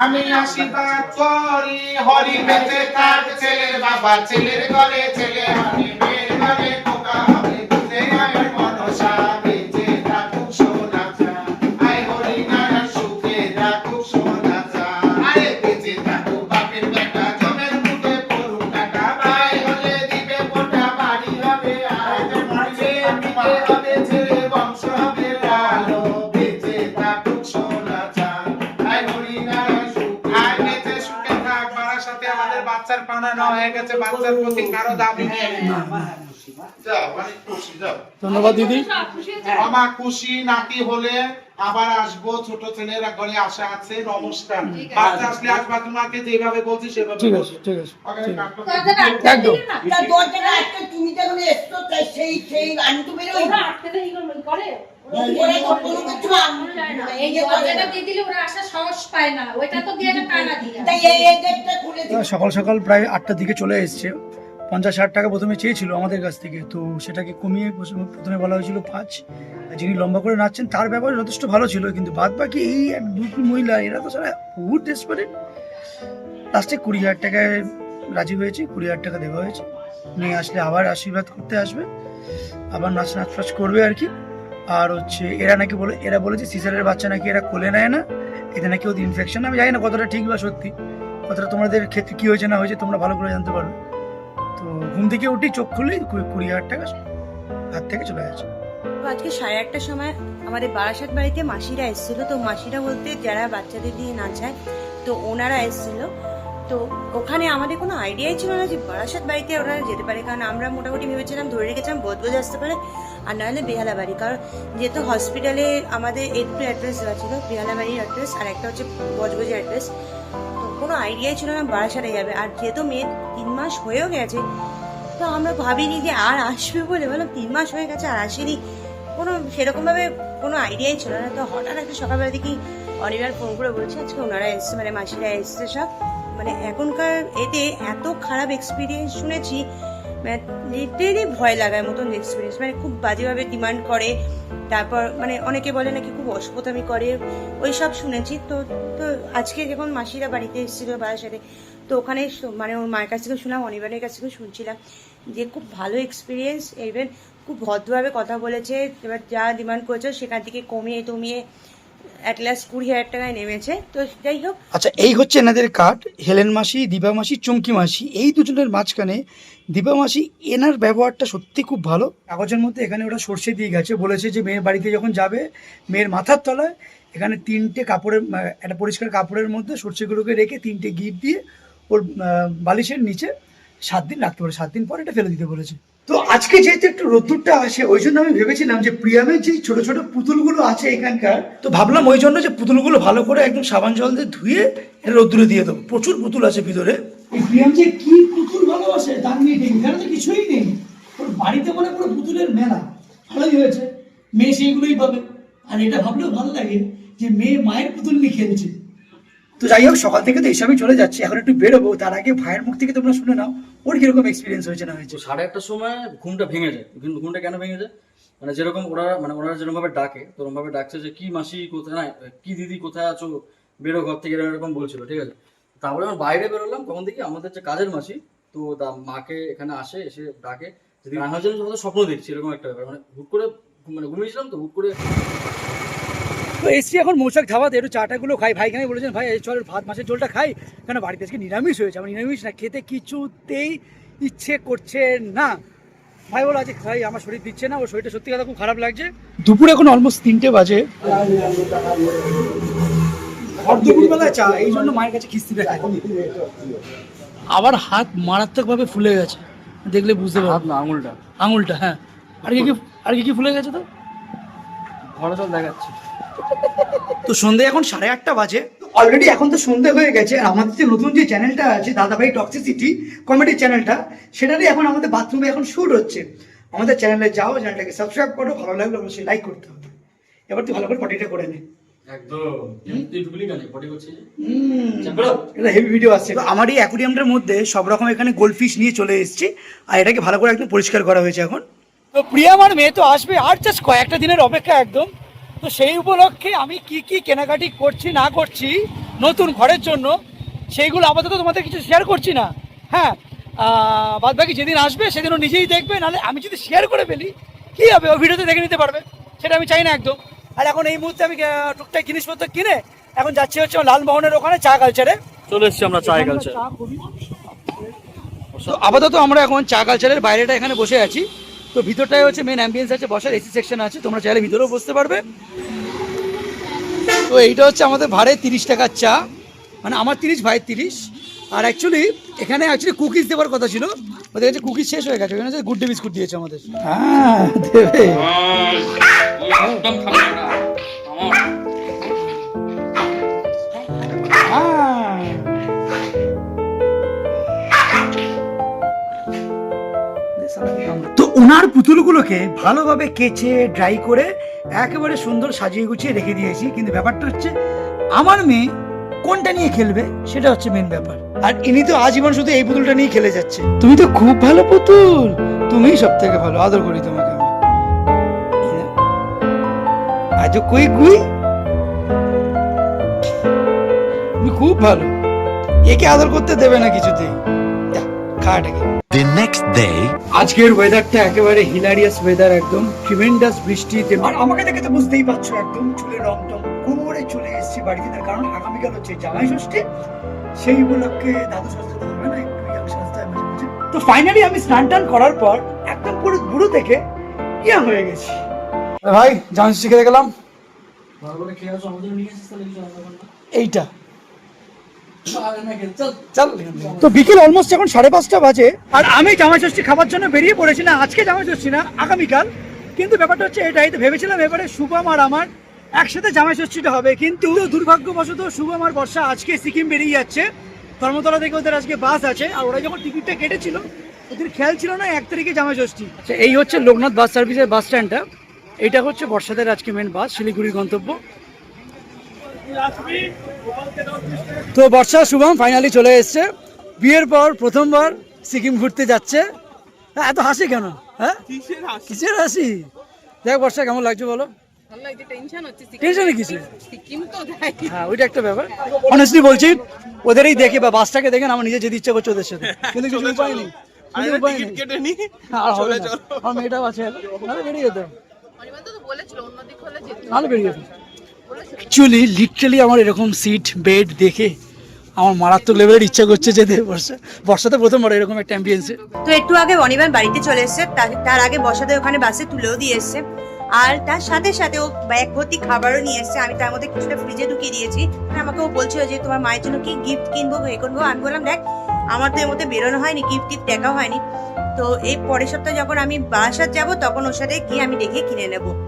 আমি আশীর্বাদ করি হরি বেঁচে থাক ছেলের বাবা ছেলের গলে ছেলে হবে থাক সাথে আমাদের বাচ্চার পানা না হয়ে গেছে বাচ্চার প্রতি কারও দাবি নেই। যাও অনেক খুশি যাও। ধন্যবাদ দিদি। মামা খুশি নাতি হলে আবার আসব ছোট ছেলেরা ঘরে আশা আছে নমস্কার। বাচ্চা আসলে আসবা তোমাকে যেভাবে বলছি সেভাবে ঠিক আছে ঠিক আছে। একদম। তুমি যখন এসছো তাই সেই সেই আমি তো বেরোই। আটকে করে সকাল সকাল প্রায় আটটার দিকে চলে এসছে। পঞ্চাশ ষাট টাকা প্রথমে চেয়েছিল আমাদের কাছ থেকে, তো সেটাকে কমিয়ে প্রথমে- বলা হয়েছিল পাঁচ। যিনি লম্বা করে নাচছেন, তার ব্যাপারে যথেষ্ট ভালো ছিল, কিন্তু বাদ বাকি এই এক দুটি মহিলা, এরা তো সারা বহুত ডেসপারেট লাস্টে কুড়ি হাজার টাকায় রাজি হয়েছে, কুড়ি হাজার টাকা দেওয়া হয়েছে। নিয়ে আসলে আবার আশীর্বাদ করতে আসবে। আবার নাচ নাচ ফাচ করবে আর কি। আর হচ্ছে এরা নাকি বলে, এরা বলেছে সিজারের বাচ্চা নাকি এরা কোলে নেয় না, এতে নাকি ওদের ইনফেকশন আমি জানি না কতটা ঠিক বা সত্যি, কতটা তোমাদের ক্ষেত্রে কী হয়েছে না হয়েছে, তোমরা ভালো করে জানতে পারবে। ঘুম থেকে উঠি চোখ খুলেই কু- কুড়ি হাজার টাকা হাত থেকে চলে গেছে। আজকে সাড়ে আটটার সময় আমাদের বারাসাত বাড়িতে মাসিরা এসেছিল। তো মাসিরা বলতে যারা বাচ্চাদের দিয়ে নাচায় তো ওনারা এসেছিল। তো ওখানে আমাদের কোনো আইডিয়াই ছিল না যে বারাসাত বাড়িতে ওনারা যেতে পারে। কারণ আমরা মোটামুটি ভেবেছিলাম, ধরে রেখেছিলাম বদবজ আসতে পারে, আর নাহলে বেহালা বাড়ি। কারণ যেহেতু হসপিটালে আমাদের এই দুটো অ্যাড্রেস দেওয়া ছিল, বেহালা বাড়ির অ্যাড্রেস আর একটা হচ্ছে বজবজের অ্যাড্রেস তো কোনো আইডিয়াই ছিল না বারাসাতে যাবে। আর যেহেতু মেয়ে তিন মাস হয়েও গেছে তো আমরা ভাবিনি যে আর আসবে বলে, বললাম তিন মাস হয়ে গেছে আর আসেনি। কোনো সেরকমভাবে কোনো আইডিয়াই ছিল না। তো হঠাৎ একটা সকালবেলা দেখি অনিবার ফোন করে বলছে, আজকে ওনারা এসছে মানে মাসিরা এসছে সব। মানে এখনকার এতে এত খারাপ এক্সপিরিয়েন্স শুনেছি লিটারেলি ভয় লাগার মতন এক্সপিরিয়েন্স মানে খুব বাজেভাবে ডিমান্ড করে, তারপর মানে অনেকে বলে নাকি খুব অসভ্যতামি করে ওই সব শুনেছি। তো তো আজকে যখন মাসিরা বাড়িতে এসেছিল বাবার সাথে তো ওখানে মানে ওর মায়ের কাছ থেকে শুনলাম অনিবারের কাছ থেকে শুনছিলাম যে খুব ভালো এক্সপিরিয়েন্স ইভেন খুব ভদ্রভাবে কথা বলেছে এবার যা ডিমান্ড করেছে সেখান থেকে কমিয়ে টমিয়ে অ্যাট লাস্ট কুড়ি হাজার টাকায় নেমেছে। তো যাই হোক। আচ্ছা এই হচ্ছে এনাদের কার্ড হেলেন মাসি দীপা মাসি চুমকি মাসি এই দুজনের মাঝখানে দীপা মাসি এনার ব্যবহারটা সত্যি খুব ভালো। কাগজের মধ্যে এখানে ওরা সর্ষে দিয়ে গেছে বলেছে যে মেয়ের বাড়িতে যখন যাবে মেয়ের মাথার তলায় এখানে তিনটে কাপড়ের একটা পরিষ্কার কাপড়ের মধ্যে সর্ষেগুলোকে রেখে তিনটে গিট দিয়ে ওর বালিশের নিচে সাত দিন রাখতে পারে, সাত দিন পর এটা ফেলে দিতে বলেছে। তো আজকে যেহেতু একটু রোদ্দুরটা আসে, ওই জন্য আমি ভেবেছিলাম যে প্রিয়ামের যে ছোট ছোট পুতুলগুলো আছে এখানকার, তো ভাবলাম ওই জন্য যে পুতুলগুলো ভালো করে একদম সাবান জল দিয়ে ধুয়ে রোদ্দুরে দিয়ে দেবো। প্রচুর পুতুল আছে ভিতরে। এই প্রিয়াম যে কি পুতুল ভালোবাসে, তার নিয়ে নেই তো কিছুই নেই। ওর বাড়িতে বলে পুরো পুতুলের মেলা। ভালোই হয়েছে। মেয়ে সেইগুলোই পাবে। আর এটা ভাবলেও ভালো লাগে যে মেয়ে মায়ের পুতুল নিয়ে খেলছে। তো যাই হোক, সকাল থেকে তো এসবই চলে যাচ্ছে। এখন একটু বেরোবো, তার আগে ভাইয়ের মুখ থেকে তোমরা শুনে নাও, ওর কীরকম এক্সপিরিয়েন্স হয়েছে না হয়েছে। সাড়ে আটটার সময় ঘুমটা ভেঙে যায়। কিন্তু ঘুমটা কেন ভেঙে যায়? মানে যেরকম ওরা মানে ওনারা যেরকম ভাবে ডাকে তো ওরকম ভাবে ডাকছে যে, কি মাসি, কোথায়, না, কি দিদি, কোথায় আছো? বেরো ঘর থেকে, এরকম বলছিল, ঠিক আছে? তারপরে আমি বাইরে বেরোলাম, তখন দেখি আমাদের যে কাজের মাসি, তো মাকে এখানে আসে, এসে ডাকে। যদি না যেন স্বপ্ন দেখছি, এরকম একটা ব্যাপার। মানে হুট করে মানে ঘুমিয়েছিলাম তো, হুট করে তো এসছি এখন মৌচাক ধাবাতে একটু চাটাগুলো খাই। ভাই এখানে বলেছেন ভাই এই চল ভাত মাছের ঝোলটা খাই। কেন বাড়িতে আজকে নিরামিষ হয়েছে? আমার নিরামিষ না খেতে কিছুতেই ইচ্ছে করছে না। ভাই বলো আজকে খাই আমার শরীর দিচ্ছে না ওর শরীরটা সত্যি কথা খুব খারাপ লাগছে। দুপুরে এখন অলমোস্ট তিনটে বাজে। দুপুরবেলায় চা এই জন্য মায়ের কাছে আবার হাত মারাত্মকভাবে ফুলে গেছে। দেখলে বুঝতে পারব। না আঙুলটা। আঙুলটা হ্যাঁ। আর কি কি আর কি কি ফুলে গেছে তো? ঘরে চল দেখাচ্ছি। তো সন্ধে এখন সাড়ে আটটা বাজে। অলরেডি এখন তো সন্ধে হয়ে গেছে আর আমাদের যে নতুন যে চ্যানেলটা আছে দাদাভাই টক্সিসিটি কমেডি চ্যানেলটা সেটারই এখন আমাদের বাথরুমে এখন শুট হচ্ছে। আমাদের চ্যানেলে যাও চ্যানেলটাকে সাবস্ক্রাইব করো ভালো লাগলে অবশ্যই লাইক করতে হবে। এবার তুই ভালো করে পটিটা করে নে। আমার এই অ্যাকুরিয়ামটার মধ্যে সব রকম এখানে গোল্ড নিয়ে চলে এসেছি আর এটাকে ভালো করে একদম পরিষ্কার করা হয়েছে এখন। তো প্রিয়া আমার মেয়ে তো আসবে আর জাস্ট কয়েকটা দিনের অপেক্ষা একদম। তো সেই উপলক্ষে আমি কি কি কেনাকাটি করছি না করছি নতুন ঘরের জন্য সেইগুলো আপাতত তোমাদের কিছু শেয়ার করছি না। হ্যাঁ বাদ বাকি যেদিন আসবে সেদিন ও নিজেই দেখবে নাহলে আমি যদি শেয়ার করে ফেলি কী হবে? ও ভিডিওতে দেখে নিতে পারবে সেটা আমি চাই না একদম। আর এখন এই মুহূর্তে আমি টুকটাক জিনিসপত্র কিনে এখন যাচ্ছি হচ্ছে লালমোহনের ওখানে চা কালচারে চলে এসেছি আমরা চায় কালচার আপাতত আমরা এখন চা কালচারের বাইরেটা এখানে বসে আছি। তো ভিতরটাই হচ্ছে মেন অ্যাম্বিয়েন্স আছে বসার এসি সেকশন আছে তোমরা চাইলে ভিতরেও বসতে পারবে। তো এইটা হচ্ছে আমাদের ভাড়ে তিরিশ টাকার চা মানে আমার তিরিশ ভাইয়ের তিরিশ। আর অ্যাকচুয়ালি এখানে অ্যাকচুয়ালি কুকিজ দেওয়ার কথা ছিল ওদের কাছে কুকিজ শেষ হয়ে গেছে ওখানে গুড ডে বিস্কুট দিয়েছে আমাদের। হ্যাঁ দেবে। পুতুলগুলোকে ভালোভাবে কেচে ড্রাই করে একেবারে সুন্দর সাজিয়ে গুছিয়ে রেখে দিয়েছি। কিন্তু ব্যাপারটা হচ্ছে আমার মেয়ে কোনটা নিয়ে খেলবে সেটা হচ্ছে মেন ব্যাপার। আর ইনি তো আজীবন শুধু এই পুতুলটা নিয়ে খেলে যাচ্ছে। তুমি তো খুব ভালো পুতুল। তুমিই সব থেকে ভালো আদর করি তোমাকে আজ তুমি খুব ভালো। একে আদর করতে দেবে না কিছুতেই। যা, next day, আজকের ওয়েদারটা একেবারে হিলারিয়াস ওয়েদার একদম ট্রিমেন্ডাস বৃষ্টি আর আমাকে দেখে তো বুঝতেই পারছ একদম চুলে রং টং কোমরে চলে এসেছি বাড়িতে তার কারণ আগামীকাল হচ্ছে জামাই ষষ্ঠী সেই উপলক্ষে দাদু সাজতে হবে না একটু ইয়াং সাজতে তো ফাইনালি আমি স্নান টান করার পর একদম পুরো বুড়ো থেকে ইয়াং হয়ে গেছি। ভাই জামাই ষষ্ঠী খেতে গেলাম? এইটা আরে না খেয়ে, চল। চল তো বিকেল অলমোস্ট এখন সাড়ে পাঁচটা বাজে। আর আমি জামাই ষষ্ঠী খাবার জন্য বেরিয়ে পড়েছি না আজকে জামাই ষষ্ঠী না আগামীকাল। কিন্তু ব্যাপারটা হচ্ছে এটাই তো ভেবেছিলাম এবারে শুভম আর আমার একসাথে জামাই ষষ্ঠীটা হবে কিন্তু দুর্ভাগ্যবশত শুভম আর বর্ষা আজকে সিকিম বেরিয়ে যাচ্ছে। ধর্মতলা থেকে ওদের আজকে বাস আছে আর ওরা যখন টিকিটটা কেটেছিল ওদের খেয়াল ছিল না এক তারিখে জামাই ষষ্ঠী আচ্ছা, এই হচ্ছে লোকনাথ বাস সার্ভিসের বাস স্ট্যান্ডটা এটা হচ্ছে বর্ষাদের আজকে মেন বাস শিলিগুড়ির গন্তব্য। তো বর্ষা শুভম ফাইনালি চলে এসছে। বিয়ের পর প্রথমবার সিকিম ঘুরতে যাচ্ছে। হ্যাঁ, এত হাসি কেন? হ্যাঁ? কিসের হাসি? দেখ বর্ষা কেমন লাগছে বলো? টেনশনে হ্যাঁ ওইটা একটা ব্যাপার। অনেস্টলি বলছি ওদেরই দেখে বা বাসটাকে দেখে না আমার নিজে যেতে ইচ্ছা করছে ওদের সাথে। কিন্তু কিছু উপায় নেই। কিছু উপায় নেই। আর হবে না। আমার মেয়েটাও আছে। বেরিয়ে যেতাম। নাহলে বেরিয়ে যেতাম। অ্যাকচুয়ালি লিটারালি আমার এরকম সিট বেড দেখে আমার মারাত্মক লেভেলের ইচ্ছা করছে যেতে বর্ষা বর্ষাতে প্রথমবার এরকম একটা অ্যাম্বিয়েন্সে তো একটু আগে অনির্বাণ বাড়িতে চলে এসেছে, তার- আগে বসাতে ওখানে বাসে তুলেও দিয়ে এসছে। আর তার সাথে সাথে ও ব্যাগ ভর্তি খাবারও নিয়ে এসছে। আমি তার মধ্যে কিছুটা ফ্রিজে ঢুকিয়ে দিয়েছি। আমাকে ও বলছিল যে, তোমার মায়ের জন্য কি গিফট কিনবো এ করব? আমি বললাম, দেখ, আমার তো এর মধ্যে বেরোনো হয়নি গিফট টিফট দেখাও হয়নি। তো এই পরের সপ্তাহে যখন আমি বারাসাত যাব, তখন ওর সাথে গিয়ে আমি দেখে কিনে নেব।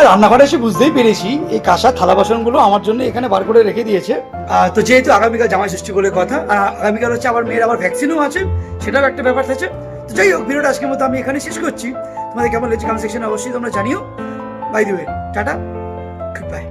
আর রান্নাঘরে এসে বুঝতেই পেরেছি এই কাঁসা থালা বাসনগুলো আমার জন্য এখানে বার করে রেখে দিয়েছে। তো যেহেতু আগামীকাল জামাই সৃষ্টি বলে কথা আর আগামীকাল হচ্ছে আমার মেয়ের আবার ভ্যাকসিনও আছে, সেটাও একটা ব্যাপার থাকে তো যাই হোক, ভিডিওটা আজকের মতো আমি এখানে শেষ করছি। তোমাদের কেমন লেগেছে কমেন্ট সেকশনে অবশ্যই তোমরা জানিও। বাই দিবে টাটা গুড বাই